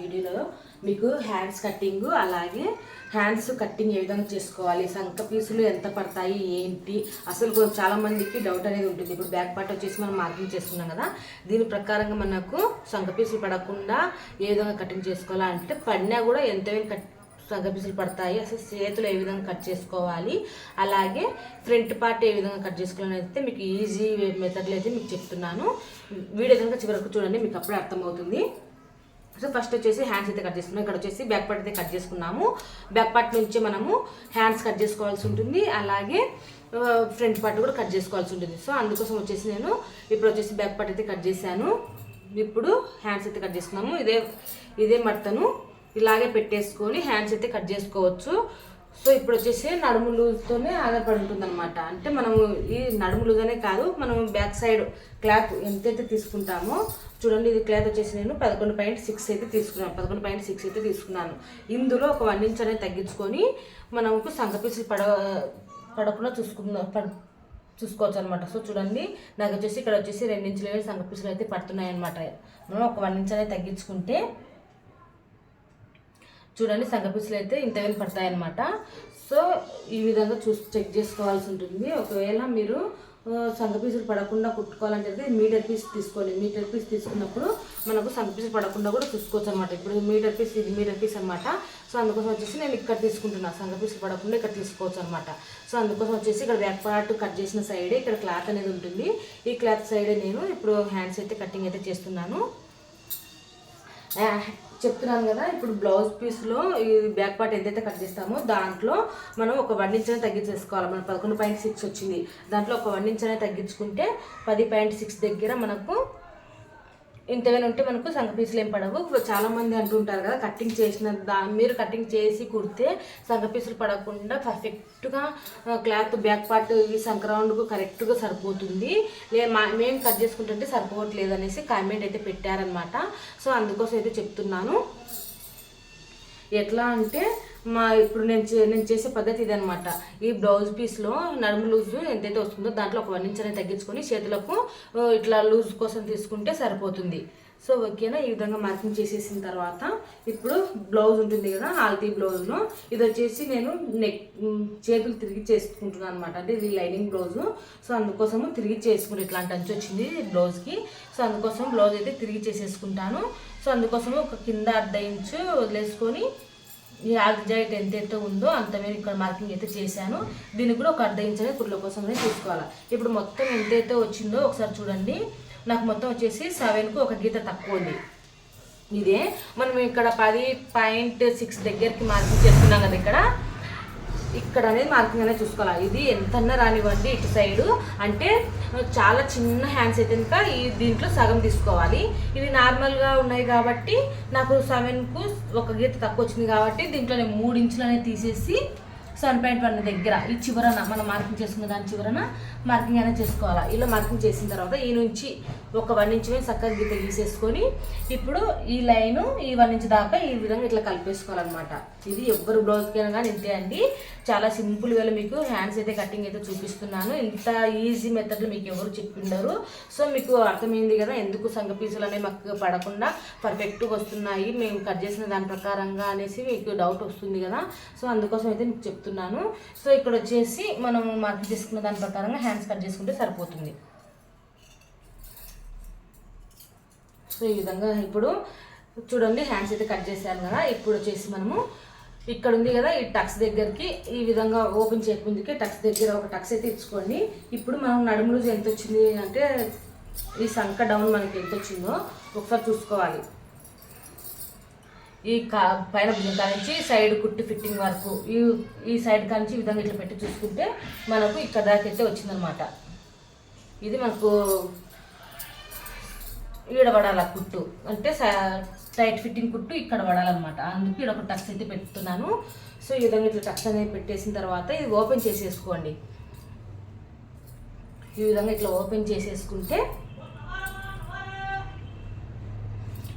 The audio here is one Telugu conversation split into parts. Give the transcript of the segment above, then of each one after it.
వీడియోలో మీకు హ్యాండ్స్ కటింగ్ అలాగే హ్యాండ్స్ కటింగ్ ఏ విధంగా చేసుకోవాలి సంక పీసులు ఎంత పడతాయి ఏంటి? అసలు కొంచెం చాలా మందికి డౌట్ అనేది ఉంటుంది. ఇప్పుడు బ్యాక్ పార్ట్ వచ్చేసి మనం మార్కింగ్ చేస్తున్నాం కదా దీని ప్రకారంగా మనకు సంక పీసులు పడకుండా ఏ విధంగా కటింగ్ చేసుకోవాలా అంటే పడినా కూడా ఎంత కట్ సంక పీసులు పడతాయి అసలు చేతులు ఏ విధంగా కట్ చేసుకోవాలి అలాగే ఫ్రంట్ పార్ట్ ఏ విధంగా కట్ చేసుకోవాలని అయితే మీకు ఈజీ మెథడ్లో అయితే మీకు చెప్తున్నాను. వీడియో కనుక చివరకు చూడండి మీకు అప్పుడే అర్థమవుతుంది. సో ఫస్ట్ వచ్చేసి హ్యాండ్స్ అయితే కట్ చేసుకున్నాం ఇక్కడ వచ్చేసి బ్యాక్ పార్ట్ అయితే కట్ చేసుకున్నాము. బ్యాక్ పార్ట్ నుంచి మనము హ్యాండ్స్ కట్ చేసుకోవాల్సి ఉంటుంది. అలాగే ఫ్రంట్ పార్ట్ కూడా కట్ చేసుకోవాల్సి ఉంటుంది. సో అందుకోసం వచ్చేసి నేను ఇప్పుడు వచ్చేసి బ్యాక్ పార్ట్ అయితే కట్ చేశాను. ఇప్పుడు హ్యాండ్స్ అయితే కట్ చేసుకున్నాము. ఇదే ఇదే మడతను ఇలాగే పెట్టేసుకొని హ్యాండ్స్ అయితే కట్ చేసుకోవచ్చు. సో ఇప్పుడు వచ్చేసి నడుము లూజ్తోనే ఆధారపడి ఉంటుంది అనమాట అంటే మనము ఈ నడుము కాదు మనం బ్యాక్ సైడ్ క్లాత్ ఎంతైతే తీసుకుంటామో చూడండి ఇది క్లాత్ వచ్చేసి నేను పదకొండు పాయింట్ సిక్స్ అయితే తీసుకున్నాను పదకొండు పాయింట్ సిక్స్ అయితే తీసుకున్నాను. ఇందులో ఒక వన్ ఇంచ్ అనేది తగ్గించుకొని మనకు సంక పీసులు పడ పడకుండా చూసుకుందాం పడ చూసుకోవచ్చు అనమాట సో చూడండి నాకు వచ్చేసి ఇక్కడ వచ్చేసి రెండు ఇంచులు సంక పీసులు అయితే పడుతున్నాయి అనమాట మనం ఒక వన్ ఇంచ్ అనేది తగ్గించుకుంటే చూడండి సంగ పీసులు అయితే ఇంత వేలు పడతాయి అనమాట సో ఈ విధంగా చూసి చెక్ చేసుకోవాల్సి ఉంటుంది. ఒకవేళ మీరు ఆ, సంగ పీసులు పడకుండా కుట్టుకోవాలంటే అయితే మీటర్ పీస్ తీసుకోండి. మీటర్ పీస్ తీసుకున్నప్పుడు మనకు సంగ పీసులు పడకుండా కూడా చూసుకోవచ్చు అనమాట ఇప్పుడు మీటర్ పీస్ ఇది మీటర్ పీస్ అనమాట సో అందుకోసం వచ్చేసి నేను ఇక్కడ తీసుకుంటున్నా. సంగ పీసులు పడకుండా ఇక్కడ తీసుకోవచ్చు అనమాట సో అందుకోసం వచ్చేసి ఇక్కడ బ్యాక్ పార్ట్ కట్ చేసిన సైడే ఇక్కడ క్లాత్ అనేది ఉంటుంది. ఈ క్లాత్ సైడే నేను ఇప్పుడు హ్యాండ్స్ అయితే కటింగ్ అయితే చేస్తున్నాను. చెప్తున్నాను కదా ఇప్పుడు బ్లౌజ్ పీస్లో ఈ బ్యాక్ పార్ట్ ఎంతైతే కట్ చేస్తామో దాంట్లో మనం ఒక వన్ ఇంచ్ అనేది తగ్గించేసుకోవాలి. మనం పదకొండు పాయింట్ సిక్స్ వచ్చింది. దాంట్లో ఒక వన్ ఇంచ్ అనేది తగ్గించుకుంటే పది పాయింట్ సిక్స్ దగ్గర మనకు ఇంతగానే ఉంటే మనకు సంగ పీసులు ఏం పడవు. చాలామంది అంటుంటారు కదా కటింగ్ చేసిన దా మీరు కటింగ్ చేసి కుడితే సంగ పీసులు పడకుండా పర్ఫెక్ట్గా క్లాత్ బ్యాక్ పార్ట్ ఈ సంక్రౌండ్కు కరెక్ట్గా సరిపోతుంది. లే మా మేము కట్ చేసుకుంటుంటే సరిపోవట్లేదు అనేసి కామెంట్ అయితే పెట్టారనమాట సో అందుకోసం అయితే చెప్తున్నాను. ఎట్లా అంటే మా ఇప్పుడు నేను చే- నేను చేసే పద్ధతి ఇదనమాట ఈ బ్లౌజ్ పీస్లో నడుము లూజ్ ఎంతైతే వస్తుందో దాంట్లో ఒక వన్ ఇంచ్ అనేది తగ్గించుకొని చేతులకు ఇట్లా లూజ్ కోసం తీసుకుంటే సరిపోతుంది. సో ఓకేనా? ఈ విధంగా మార్కింగ్ చేసేసిన తర్వాత ఇప్పుడు బ్లౌజ్ ఉంటుంది కదా ఆల్తీ బ్లౌజ్లో. ఇది వచ్చేసి నేను నెక్ చేతులు తిరిగి చేసుకుంటున్నాను అనమాట అంటే ఇది లైనింగ్ బ్లౌజు. సో అందుకోసము తిరిగి చేసుకుంటే ఇట్లాంటి అంచు వచ్చింది బ్లౌజ్కి. సో అందుకోసం బ్లౌజ్ అయితే తిరిగి చేసేసుకుంటాను. సో అందుకోసము ఒక కింద అర్ధ ఇంచు వదిలేసుకొని ఈ ఆగ్జైట్ ఎంతైతే ఉందో అంత మేము ఇక్కడ మార్కింగ్ అయితే చేశాను. దీనికి కూడా ఒక అర్ధ ఇంచనే అనేది కోసం అనేది తీసుకోవాలి. ఇప్పుడు మొత్తం ఎంతైతే వచ్చిందో ఒకసారి చూడండి. నాకు మొత్తం వచ్చేసి సెవెన్కు ఒక గీత తక్కువ ఉంది. ఇదే మనం ఇక్కడ పది పాయింట్ సిక్స్ దగ్గరికి మార్కింగ్ చేసుకున్నాం కదా ఇక్కడ. ఇక్కడ అనేది మార్కింగ్ అనేది చూసుకోవాలి. ఇది ఎంతన్నా రానివ్వండి ఇటు సైడు. అంటే చాలా చిన్న హ్యాండ్స్ అయితే కనుక ఈ దీంట్లో సగం తీసుకోవాలి. ఇవి నార్మల్గా ఉన్నాయి కాబట్టి నాకు సెవెన్కు ఒక గీత తక్కువ వచ్చింది కాబట్టి దీంట్లో నేను మూడు ఇంచులు అనేది తీసేసి సెవెన్ పాయింట్ వన్ దగ్గర ఈ చివరన మనం మార్కింగ్ చేసుకున్న దాని చివరన మార్కింగ్ అనేది చేసుకోవాలి. ఇలా మార్కింగ్ చేసిన తర్వాత ఈ నుంచి ఒక వన్ ఇంచ్ మీద చక్కగా గీత గీసేసుకొని ఇప్పుడు ఈ లైను ఈ వన్ ఇంచ్ దాకా ఈ విధంగా ఇట్లా కలిపేసుకోవాలన్నమాట. ఇది ఎవ్వరు బ్లౌజ్కైనా కానీ ఇంతే అండి. చాలా సింపుల్ మీకు హ్యాండ్స్ అయితే కటింగ్ అయితే చూపిస్తున్నాను. ఇంత ఈజీ మెథడ్లో మీకు ఎవరు చెప్పిండరు. సో మీకు అర్థమైంది కదా ఎందుకు సంగ పీసులు అనేవి మాకు పడకుండా పర్ఫెక్ట్గా వస్తున్నాయి. మేము కట్ చేసిన దాని ప్రకారంగా అనేసి మీకు డౌట్ వస్తుంది కదా. సో అందుకోసం అయితే మీకు చెప్తున్నాను. సో ఇక్కడ వచ్చేసి మనం మార్క్ చేసుకున్న దాని ప్రకారంగా హ్యాండ్స్ కట్ చేసుకుంటే సరిపోతుంది. సో ఈ విధంగా ఇప్పుడు చూడండి హ్యాండ్స్ అయితే కట్ చేశాను కదా. ఇప్పుడు వచ్చేసి మనము ఇక్కడ ఉంది కదా ఈ టక్స్ దగ్గరికి ఈ విధంగా ఓపెన్ చేయకుందికి టక్స్ దగ్గర ఒక టక్స్ అయితే ఇచ్చుకోండి. ఇప్పుడు మనం నడుము లూజ్ ఎంత వచ్చింది అంటే ఈ సంక డౌన్ మనకి ఎంత వచ్చిందో ఒకసారి చూసుకోవాలి. ఈ కా పైన భుజం నుంచి సైడ్ కుట్టి ఫిట్టింగ్ వరకు ఈ ఈ సైడ్ కానించి ఈ విధంగా ఇట్లా పెట్టి చూసుకుంటే మనకు ఇక్కడ దాకా అయితే వచ్చిందనమాట ఇది మనకు ఈడ పడాలి ఆ కుట్టు? అంటే టైట్ ఫిట్టింగ్ కుట్టు ఇక్కడ పడాలన్నమాట. అందుకు ఇక్కడ ఒక టక్స్ అయితే పెడుతున్నాను. సో ఈ విధంగా ఇట్లా టక్స్ అనేది పెట్టేసిన తర్వాత ఇది ఓపెన్ చేసేసుకోండి. ఈ విధంగా ఇట్లా ఓపెన్ చేసేసుకుంటే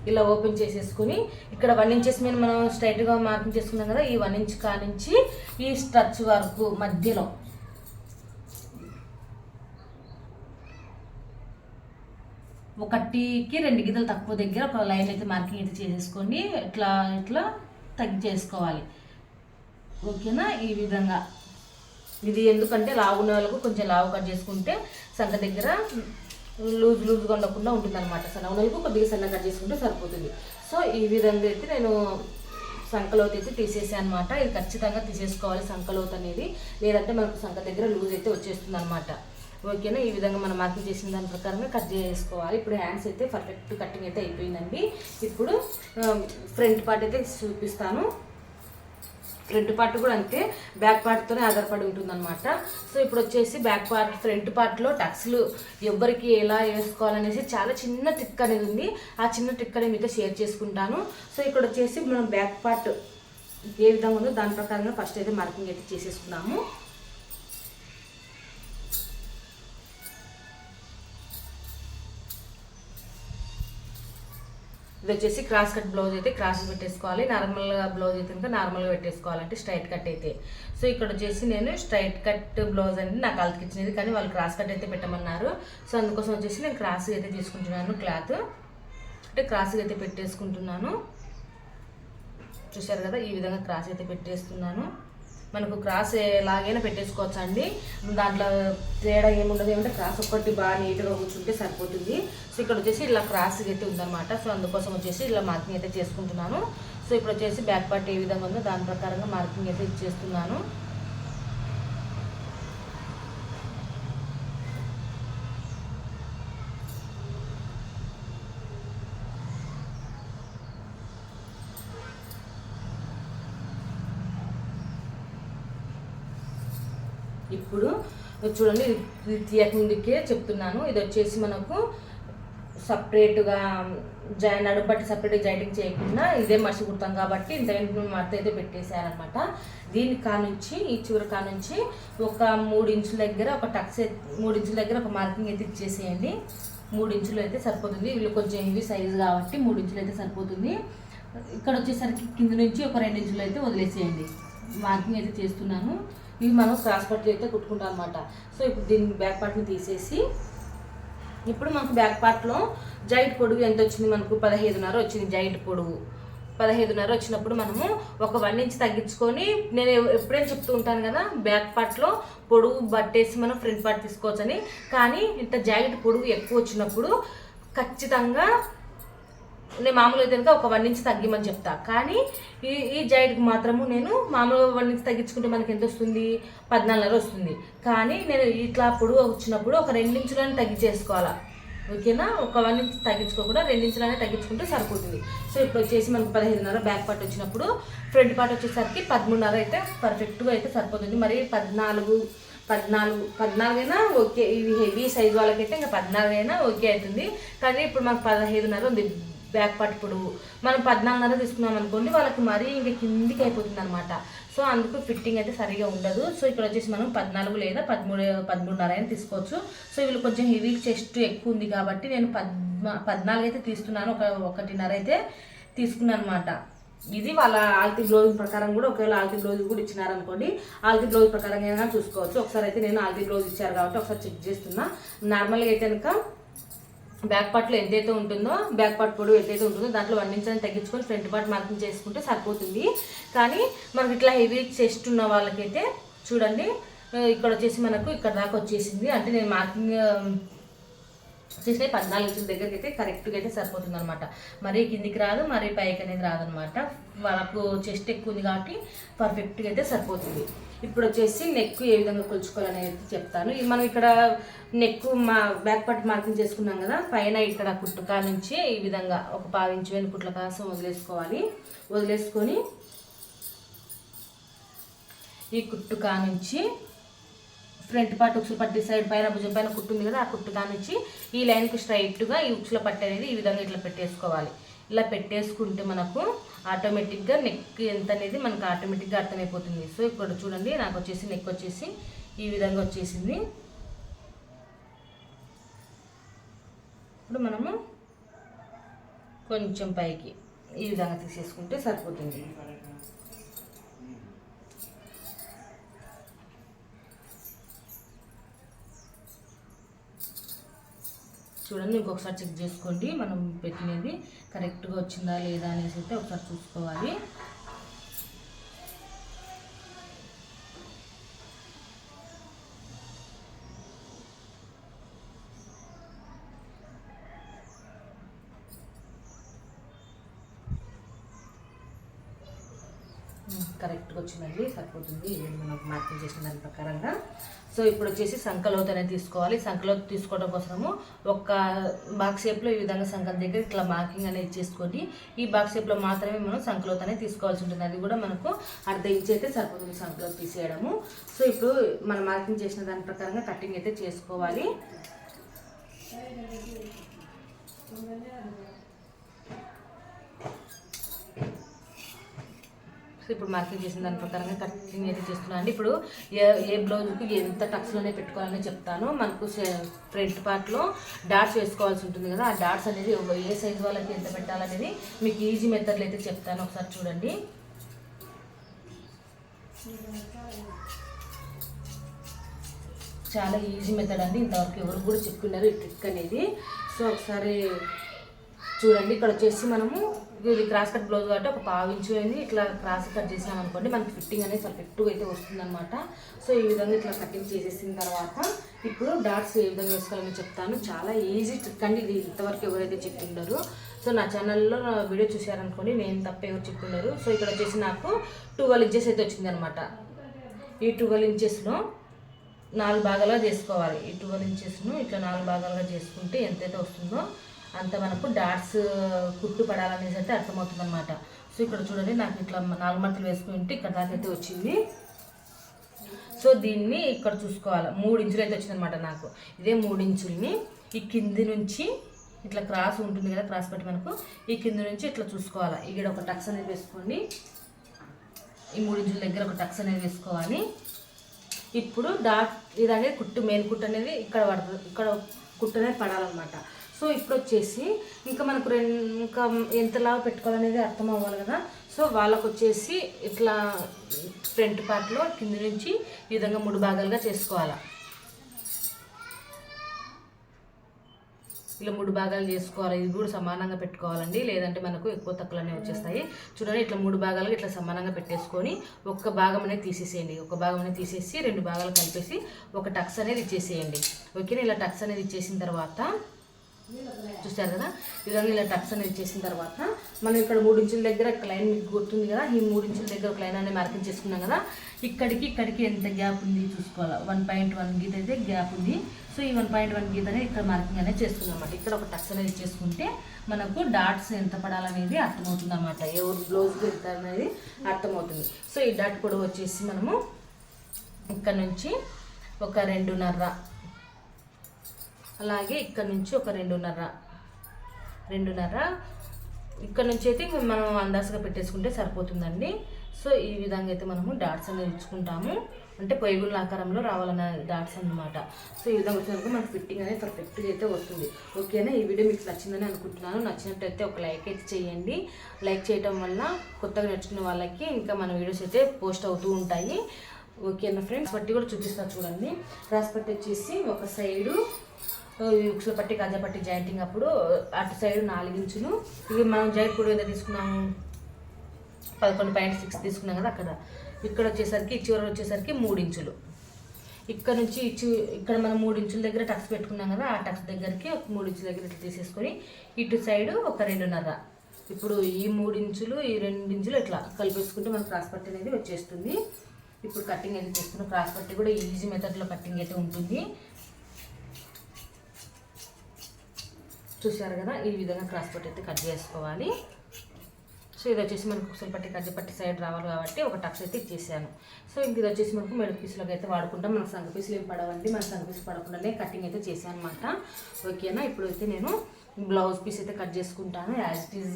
ఇలా ఓపెన్ చేసేసుకుని ఇక్కడ వన్ ఇంచెస్ మీద మనం స్ట్రైట్గా మార్కింగ్ చేసుకున్నాం కదా ఈ వన్ ఇంచ్ కానించి ఈ స్ట్రచ్ వరకు మధ్యలో ఒకటికి రెండు గీతలు తక్కువ దగ్గర ఒక లైన్ అయితే మార్కింగ్ అయితే చేసేసుకొని ఇట్లా ఇట్లా తగ్గి చేసుకోవాలి ఓకేనా? ఈ విధంగా. ఇది ఎందుకంటే లావు ఉన్న వాళ్ళకు కొంచెం లావు కట్ చేసుకుంటే సంక దగ్గర లూజ్ లూజ్గా ఉండకుండా ఉంటుంది అనమాట సన్న వాళ్ళకు కొద్దిగా సన్న కట్ చేసుకుంటే సరిపోతుంది. సో ఈ విధంగా అయితే నేను సంకలోత అయితే తీసేసాను అనమాట ఇది ఖచ్చితంగా తీసేసుకోవాలి సంకలోత అనేది. లేదంటే మనకు సంక దగ్గర లూజ్ అయితే వచ్చేస్తుంది అనమాట ఓకేనా? ఈ విధంగా మనం మార్కింగ్ చేసిన దాని ప్రకారంగా కట్ చేసుకోవాలి. ఇప్పుడు హ్యాండ్స్ అయితే పర్ఫెక్ట్ కటింగ్ అయితే అయిపోయిందండి. ఇప్పుడు ఫ్రంట్ పార్ట్ అయితే చూపిస్తాను. ఫ్రంట్ పార్ట్ కూడా అంతే. బ్యాక్ పార్ట్తోనే ఆధారపడి ఉంటుందన్నమాట. సో ఇప్పుడు వచ్చేసి బ్యాక్ పార్ట్ ఫ్రంట్ పార్ట్లో టక్స్లు ఎవరికి ఎలా వేసుకోవాలనేసి చాలా చిన్న టిక్ అనేది ఉంది. ఆ చిన్న టిక్ అనేది మీతో షేర్ చేసుకుంటాను. సో ఇక్కడ వచ్చేసి మనం బ్యాక్ పార్ట్ ఏ విధంగా ఉందో దాని ప్రకారంగా ఫస్ట్ అయితే మార్కింగ్ అయితే చేసేసుకున్నాము. ఇది వచ్చేసి క్రాస్ కట్ బ్లౌజ్ అయితే క్రాస్ పెట్టేసుకోవాలి. నార్మల్గా బ్లౌజ్ అయితే ఇంకా నార్మల్గా పెట్టేసుకోవాలంటే స్ట్రైట్ కట్ అయితే. సో ఇక్కడ వచ్చేసి నేను స్ట్రైట్ కట్ బ్లౌజ్ అనేది నాకు అలకి ఇచ్చినది. కానీ వాళ్ళు క్రాస్ కట్ అయితే పెట్టమన్నారు. సో అందుకోసం వచ్చేసి నేను క్రాస్ అయితే తీసుకుంటున్నాను క్లాత్. అంటే క్రాస్ అయితే పెట్టేసుకుంటున్నాను. చూశారు కదా? ఈ విధంగా క్రాస్ అయితే పెట్టేస్తున్నాను. మనకు క్రాస్ ఎలాగైనా పెట్టేసుకోవచ్చు అండి దాంట్లో తేడా ఏముండదు ఏమంటే క్రాస్ ఒక్కటి బాగా నీట్గా కూర్చుంటే సరిపోతుంది. సో ఇక్కడ వచ్చేసి ఇలా క్రాస్ అయితే ఉందన్నమాట. సో అందుకోసం వచ్చేసి ఇలా మార్కింగ్ అయితే చేసుకుంటున్నాను. సో ఇప్పుడు వచ్చేసి బ్యాక్ పార్ట్ ఏ విధంగా ఉందో దాని ప్రకారంగా మార్కింగ్ అయితే ఇచ్చేస్తున్నాను. ఇప్పుడు చూడండి ఇది చెప్తున్నాను. ఇది వచ్చేసి మనకు సపరేట్గా జాయిన్ నడుము బట్టి సపరేట్గా జాయింటింగ్ చేయకుండా ఇదే మసి కుడతాం కాబట్టి ఇంత మడత అయితే పెట్టేశారనమాట దీని కానుంచి ఈ చివరి కానుంచి ఒక మూడు ఇంచుల దగ్గర ఒక టక్స్ మూడు ఇంచుల దగ్గర ఒక మార్కింగ్ అయితే ఇచ్చేసేయండి. మూడు ఇంచులు అయితే సరిపోతుంది. వీళ్ళు కొంచెం హెవీ సైజు కాబట్టి మూడు ఇంచులు అయితే సరిపోతుంది. ఇక్కడ వచ్చేసరికి కింద నుంచి ఒక రెండు ఇంచులు అయితే వదిలేసేయండి. మార్కింగ్ అయితే చేస్తున్నాను. ఇవి మనం క్రాస్ పట్టి అయితే కుట్టుకుంటాం అనమాట సో ఇప్పుడు దీన్ని బ్యాక్ పార్ట్ని తీసేసి ఇప్పుడు మనకు బ్యాక్ పార్ట్లో జైట్ పొడుగు ఎంత వచ్చింది మనకు? పదహైదున్నర వచ్చింది జైట్ పొడుగు. పదహైదున్నర వచ్చినప్పుడు మనము ఒక వన్ ఇంచ్ తగ్గించుకొని నేను ఎప్పుడైనా చెప్తూ ఉంటాను కదా బ్యాక్ పార్ట్లో పొడుగు బట్టేసి మనం ఫ్రంట్ పార్ట్ తీసుకోవచ్చని. కానీ ఇంత జాకెట్ పొడుగు ఎక్కువ వచ్చినప్పుడు ఖచ్చితంగా నేను మామూలుగా అయితే కనుక ఒక వన్ ఇంచ్ తగ్గిమని చెప్తా. కానీ ఈ ఈ జైడ్కి మాత్రము నేను మామూలుగా వన్ ఇంచ్ తగ్గించుకుంటే మనకి ఎంత వస్తుంది? పద్నాలుగున్నర వస్తుంది. కానీ నేను ఇట్లా పొడుగు వచ్చినప్పుడు ఒక రెండించులని తగ్గించేసుకోవాలా. ఓకేనా? ఒక వన్ ఇంచ్ తగ్గించుకోకుండా రెండించులనే తగ్గించుకుంటే సరిపోతుంది. సో ఇప్పుడు వచ్చేసి మనకు పదిహేనున్నర బ్యాక్ పార్ట్ వచ్చినప్పుడు ఫ్రంట్ పార్ట్ వచ్చేసరికి పదమూడున్నర అయితే పర్ఫెక్ట్గా అయితే సరిపోతుంది. మరి పద్నాలుగు పద్నాలుగు పద్నాలుగు అయినా ఓకే. ఇవి హెవీ సైజ్ వాళ్ళకైతే ఇంకా పద్నాలుగు అయినా ఓకే అవుతుంది కానీ ఇప్పుడు మాకు పదహైదున్నర ఉంది. బ్యాక్ పార్ట్ పొడవు మనం పద్నాలుగున్నర తీసుకున్నాం అనుకోండి వాళ్ళకి మరీ ఇంకా కిందికి అయిపోతుంది అనమాట సో అందుకు ఫిట్టింగ్ అయితే సరిగా ఉండదు. సో ఇక్కడ వచ్చేసి మనం పద్నాలుగు లేదా పదమూడు పదమూడున్నర అయినా తీసుకోవచ్చు. సో వీళ్ళు కొంచెం హెవీ చెస్ట్ ఎక్కువ ఉంది కాబట్టి నేను పద్మా పద్నాలుగు అయితే తీస్తున్నాను. ఒక ఒకటిన్నర అయితే తీసుకున్నాను అనమాట ఇది వాళ్ళ ఆల్తీ బ్లౌజ్ ప్రకారం కూడా ఒకవేళ ఆల్తీ బ్లౌజ్ కూడా ఇచ్చినారనుకోండి ఆల్తీ బ్లౌజ్ ప్రకారం అయినా చూసుకోవచ్చు. ఒకసారి అయితే నేను ఆల్తీ బ్లౌజ్ ఇచ్చారు కాబట్టి ఒకసారి చెక్ చేస్తున్నా. నార్మల్గా అయితే కనుక బ్యాక్ పార్ట్లో ఎంతైతే ఉంటుందో బ్యాక్ పార్ట్ పొడవు ఎంతైతే ఉంటుందో దాంట్లో వన్ తగ్గించుకొని ఫ్రంట్ పార్ట్ మార్కింగ్ చేసుకుంటే సరిపోతుంది. కానీ మనకి ఇట్లా హెవీ చెస్ట్ ఉన్న వాళ్ళకైతే చూడండి ఇక్కడ వచ్చేసి మనకు ఇక్కడ దాకా వచ్చేసింది. అంటే నేను మార్కింగ్ చేసిన పద్నాలుగు ఇంచుల దగ్గరికి అయితే కరెక్ట్గా అయితే సరిపోతుంది అనమాట మరీ కిందికి రాదు మరీ పైకి అనేది రాదనమాట. వాళ్ళకు చెస్ట్ ఎక్కువ ఉంది కాబట్టి పర్ఫెక్ట్గా అయితే సరిపోతుంది. ఇప్పుడు వచ్చేసి నెక్ ఏ విధంగా కొలుచుకోవాలనేది చెప్తాను. మనం ఇక్కడ నెక్ మా బ్యాక్ పార్ట్ మార్కింగ్ చేసుకున్నాం కదా పైన ఇక్కడ కుట్టుకా నుంచి ఈ విధంగా ఒక పావు ఇంచు కుట్ల కోసం వదిలేసుకోవాలి. వదిలేసుకొని ఈ కుట్టుకా నుంచి ఫ్రంట్ పార్ట్ ఉక్సుల పట్టి సైడ్ పైన భుజం పైన కుట్టుంది కదా ఆ కుట్టు కానించి ఈ లైన్కి స్ట్రైట్గా ఈ ఉక్సుల పట్టి అనేది ఈ విధంగా ఇట్లా పెట్టేసుకోవాలి. ఇలా పెట్టేసుకుంటే మనకు ఆటోమేటిక్గా నెక్ ఎంత అనేది మనకు ఆటోమేటిక్గా అర్థమైపోతుంది. సో ఇక్కడ చూడండి నాకు వచ్చేసి నెక్ వచ్చేసి ఈ విధంగా వచ్చేసింది. ఇప్పుడు మనము కొంచెం పైకి ఈ విధంగా తీసేసుకుంటే సరిపోతుంది. చూడండి ఇంకొకసారి చెక్ చేసుకోండి మనం పెట్టినది కరెక్ట్గా వచ్చిందా లేదా అనేసి అయితే ఒకసారి చూసుకోవాలి. కరెక్ట్గా వచ్చిందండి సరిపోతుంది. ఇది మనం మార్కింగ్ చేసిన దాని ప్రకారంగా. సో ఇప్పుడు వచ్చేసి సంకలోత్ అనేది తీసుకోవాలి. సంకలోత్ తీసుకోవడం కోసము ఒక బాక్స్ షేప్లో ఈ విధంగా సంకల దగ్గర ఇట్లా మార్కింగ్ అనేది చేసుకొని ఈ బాక్స్ షేప్లో మాత్రమే మనం సంకలోత్ అనేది తీసుకోవాల్సి ఉంటుంది. అది కూడా మనకు అర్ధ ఇంచ్ అయితే సరిపోతుంది సంకలోత్ తీసేయడము. సో ఇప్పుడు మనం మార్కింగ్ చేసిన దాని ప్రకారంగా కటింగ్ అయితే చేసుకోవాలి. సో ఇప్పుడు మార్కింగ్ చేసిన దాని ప్రకారంగా కటింగ్ అయితే చేస్తున్నాను అండి ఇప్పుడు ఏ ఏ బ్లౌజ్కి ఎంత టక్స్లోనే పెట్టుకోవాలని చెప్తాను. మనకు ఫ్రంట్ పార్ట్లో డాట్స్ వేసుకోవాల్సి ఉంటుంది కదా. ఆ డాట్స్ అనేది ఏ సైజ్ వాళ్ళకి ఎంత పెట్టాలనేది మీకు ఈజీ మెథడ్లో అయితే చెప్తాను ఒకసారి చూడండి. చాలా ఈజీ మెథడ్ అండి. ఇంతవరకు ఎవరు కూడా చెప్పుకున్నారు ఈ ట్రిక్ అనేది. సో ఒకసారి చూడండి ఇక్కడ వచ్చేసి మనము ఇది క్రాస్ కట్ బ్లౌజ్ కాబట్టి ఒక పావించు అయింది. ఇట్లా క్రాస్ కట్ చేసాం అనుకోండి మనకి ఫిట్టింగ్ అనేది పర్ఫెక్ట్గా అయితే వస్తుందన్నమాట. సో ఈ విధంగా ఇట్లా కటింగ్ చేసేసిన తర్వాత ఇప్పుడు డాట్స్ ఏ విధంగా వేసుకోవాలని చెప్తాను. చాలా ఈజీ ట్రిక్ అండి ఇది. ఇంతవరకు ఎవరైతే చెప్పిండారు. సో నా ఛానల్లో నా వీడియో చూసారనుకోండి నేను తప్ప ఎవరు చెప్తున్నారు సో ఇక్కడ వచ్చేసి నాకు ట్వెల్వ్ ఇంచెస్ అయితే వచ్చింది అనమాట ఈ ట్వెల్వ్ ఇంచెస్లో నాలుగు భాగాలుగా చేసుకోవాలి. ఈ ట్వెల్వ్ ఇంచెస్ను ఇట్లా నాలుగు భాగాలుగా చేసుకుంటే ఎంతైతే వస్తుందో అంత మనకు డాట్స్ కుట్టు పడాలనేసి అయితే అర్థమవుతుంది అనమాట సో ఇక్కడ చూడండి నాకు ఇట్లా నాలుగు మడతలు వేసుకుంటే ఇక్కడ దాకా అయితే వచ్చింది. సో దీన్ని ఇక్కడ చూసుకోవాలి. మూడు ఇంచులు అయితే వచ్చిందనమాట నాకు. ఇదే మూడు ఇంచుల్ని ఈ కింది నుంచి ఇట్లా క్రాస్ ఉంటుంది కదా క్రాస్ పెట్టి మనకు ఈ కింది నుంచి ఇట్లా చూసుకోవాలి. ఇక్కడ ఒక టక్స్ అనేది వేసుకోండి. ఈ మూడు ఇంచుల దగ్గర ఒక టక్స్ అనేది వేసుకోవాలి. ఇప్పుడు డాట్ ఇది అనేది కుట్టు మెయిన్ కుట్టు అనేది ఇక్కడ పడుతుంది. ఇక్కడ కుట్టు అనేది పడాలన్నమాట. సో ఇప్పుడు వచ్చేసి ఇంకా మనకు రెండు ఇంకా ఎంతలా పెట్టుకోవాలనేది అర్థం అవ్వాలి కదా. సో వాళ్ళకు వచ్చేసి ఇట్లా ఫ్రంట్ పార్ట్లో కింద నుంచి ఈ విధంగా మూడు భాగాలుగా చేసుకోవాలి. ఇలా మూడు భాగాలు చేసుకోవాలి. ఇది కూడా సమానంగా పెట్టుకోవాలండి. లేదంటే మనకు ఎక్కువ తక్కువనే వచ్చేస్తాయి. చూడండి ఇట్లా మూడు భాగాలు ఇట్లా సమానంగా పెట్టేసుకొని ఒక్క భాగం అనేది తీసేసేయండి. ఒక భాగం అనేది తీసేసి రెండు భాగాలు కలిపేసి ఒక టక్స్ అనేది ఇచ్చేసేయండి. ఓకేనా? ఇలా టక్స్ అనేది ఇచ్చేసిన తర్వాత చూసారు కదా? ఈ విధంగా ఇలా టక్స్ అనేది చేసిన తర్వాత మనం ఇక్కడ మూడు ఇంచుల దగ్గర క్లైన్ లైన్ మీకు గుర్తుంది కదా? ఈ మూడు ఇంచుల దగ్గర ఒక లైన్ అనేది మార్కింగ్ చేసుకున్నాం కదా? ఇక్కడికి ఇక్కడికి ఎంత గ్యాప్ ఉంది చూసుకోవాలి? వన్ పాయింట్ వన్ గీత అయితే గ్యాప్ ఉంది. సో ఈ వన్ పాయింట్ వన్ గీత అనేది ఇక్కడ మార్కింగ్ అనేది చేసుకున్నాం అనమాట ఇక్కడ ఒక టక్స్ అనేది చేసుకుంటే మనకు డాట్స్ ఎంత పడాలనేది అర్థమవుతుంది అనమాట ఎవరు బ్లౌజ్ ఎంత అనేది అర్థమవుతుంది. సో ఈ డాట్ కూడా వచ్చేసి మనము ఇక్కడ నుంచి ఒక రెండున్నర అలాగే ఇక్కడ నుంచి ఒక రెండున్నర. రెండున్నర. ఇక్కడ నుంచి అయితే మనం అందాసగా పెట్టేసుకుంటే సరిపోతుందండి. సో ఈ విధంగా అయితే మనము డాట్స్ అనేది ఇచ్చుకుంటాము. అంటే పొయ్యిగుళ్ళ ఆకారంలో రావాలన్న డాట్స్ అన్నమాట. సో ఈ విధంగా వచ్చినందుకు మనకు ఫిట్టింగ్ అనేది పర్ఫెక్ట్గా అయితే వస్తుంది. ఓకేనా? ఈ వీడియో మీకు నచ్చిందని అనుకుంటున్నాను. నచ్చినట్టయితే ఒక లైక్ అయితే చేయండి. లైక్ చేయడం వల్ల కొత్తగా నేర్చుకునే వాళ్ళకి ఇంకా మన వీడియోస్ అయితే పోస్ట్ అవుతూ ఉంటాయి. ఓకేనా ఫ్రెండ్స్? పట్టి కూడా చూపిస్తాను చూడండి. రాసి పట్టి వచ్చేసి ఒక సైడు ఉక్సుల పట్టి గజ పట్టి జాయింటింగ్ అప్పుడు అటు సైడ్ నాలుగు ఇంచులు. ఇవి మనం జాయింట్ కూడా ఏదో తీసుకున్నాము? పదకొండు పాయింట్ సిక్స్ తీసుకున్నాం కదా అక్కడ. ఇక్కడ వచ్చేసరికి చివరి వచ్చేసరికి మూడు ఇంచులు. ఇక్కడ నుంచి ఇక్కడ మనం మూడు ఇంచుల దగ్గర టక్స్ పెట్టుకున్నాం కదా ఆ టక్స్ దగ్గరికి ఒక మూడు ఇంచుల దగ్గర ఇట్లా తీసేసుకొని ఇటు సైడు ఒక రెండున్నర. ఇప్పుడు ఈ మూడు ఇంచులు ఈ రెండు ఇంచులు ఇట్లా కలిపేసుకుంటే మనకు క్రాస్ పట్టి అనేది వచ్చేస్తుంది. ఇప్పుడు కటింగ్ అయితే చేస్తున్నాం క్రాస్ పట్టి కూడా ఈజీ మెథడ్లో కటింగ్ అయితే ఉంటుంది. చూసారు కదా ఈ విధంగా క్రాస్ పట్టి అయితే కట్ చేసుకోవాలి. సో ఇది వచ్చేసి మనకు కుసలు పట్టి కజ్జి పట్టి సైడ్ రావాలి కాబట్టి ఒక టక్స్ అయితే ఇచ్చేసాను. సో ఇంక ఇది వచ్చేసి మనకు మెడ పీసులకు అయితే వాడుకుంటాం. మన సంగ పీసులు ఏం పడవండి మన సంగ పీసులు పడకుండానే కటింగ్ అయితే చేశాను అనమాట ఓకేనా ఇప్పుడు అయితే నేను బ్లౌజ్ పీస్ అయితే కట్ చేసుకుంటాను యాజ్ ఇట్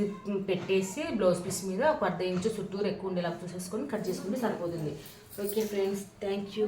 ఇది పెట్టేసి బ్లౌజ్ పీస్ మీద ఒక అర్ధ ఇంచు చుట్టూరు ఎక్కువ ఉండేలా చూసేసుకొని కట్ చేసుకుంటే సరిపోతుంది. Okay friends thank you